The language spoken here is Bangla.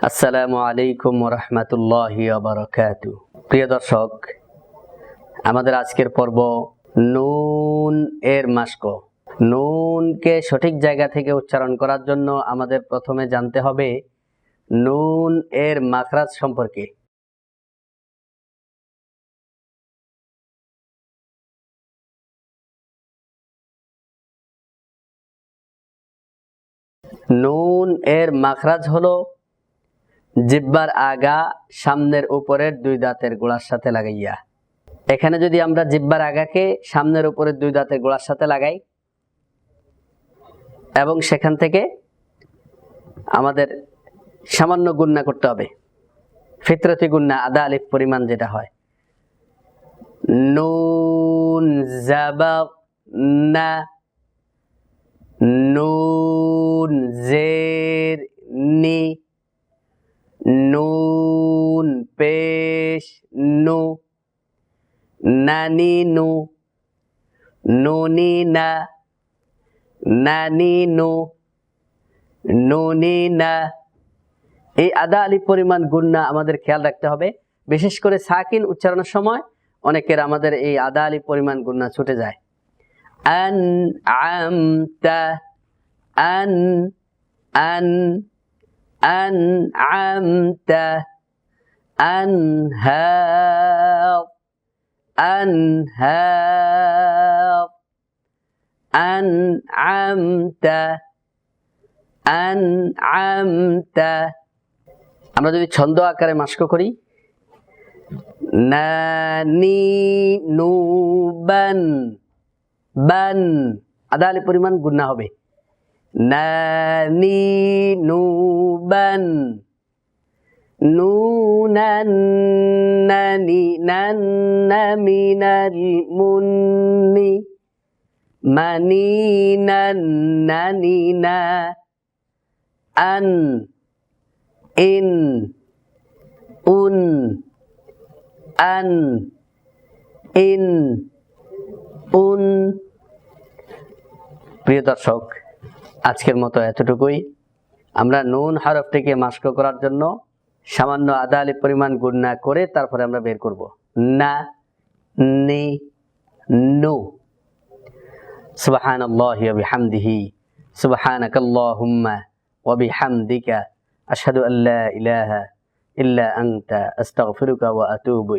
আসসালামু আলাইকুম রহমতুল্লাহ বারকাত। প্রিয় দর্শক, আমাদের আজকের পর্ব নুন এর মাস্ক নুনকে সঠিক জায়গা থেকে উচ্চারণ করার জন্য আমাদের প্রথমে জানতে হবে নুন এর মাখরাজ সম্পর্কে। নুন এর মাখরাজ হলো জিব্বার আগা সামনের উপরের দুই দাঁতের গোড়ার সাথে লাগাইয়া। এখানে যদি আমরা জিব্বার আগাকে সামনের উপরের দুই দাঁতের গোড়ার সাথে লাগাই, এবং সেখান থেকে আমাদের সামান্য গুন্না করতে হবে। ফিতরতি গুন্না আদা, আলিফ পরিমাণ যেটা হয়। নুন, জাবাব, না। নুন, জের, নি। পেশ নু নানি নু নুনি না নানি নু নুনি না এই আদা আলি পরিমাণ গুন্না আমাদের খেয়াল রাখতে হবে বিশেষ করে সাকিন উচ্চারণের সময় অনেকের আমাদের এই আদা আলি পরিমাণ গুন্না ছুটে যায় আন আমতা আন আন أنعمت أنهار أنهار أنعمت أنعمت আমরা যদি ছন্দ আকারে মাস্ক করি নানি নুবান বান আদালি পরিমাণ গুন্না হবে নানি নুবান নুনান নানি নান্না মিনাল মুন্নি মানি নানি না আন ইন উন আন ইন উন প্রিয় দর্শক, আজকের মতো এতটুকুই। আমরা নুন হরফটিকে মাস্ক করার জন্য সামান্য আদা আলি পরিমাণ গুণনা করে তারপরে আমরা বের করব না নি নু سبحان الله وبحمده سبحانك اللهم وبحمدك أشهد أن لا إله إلا أنت أستغفرك وأتوب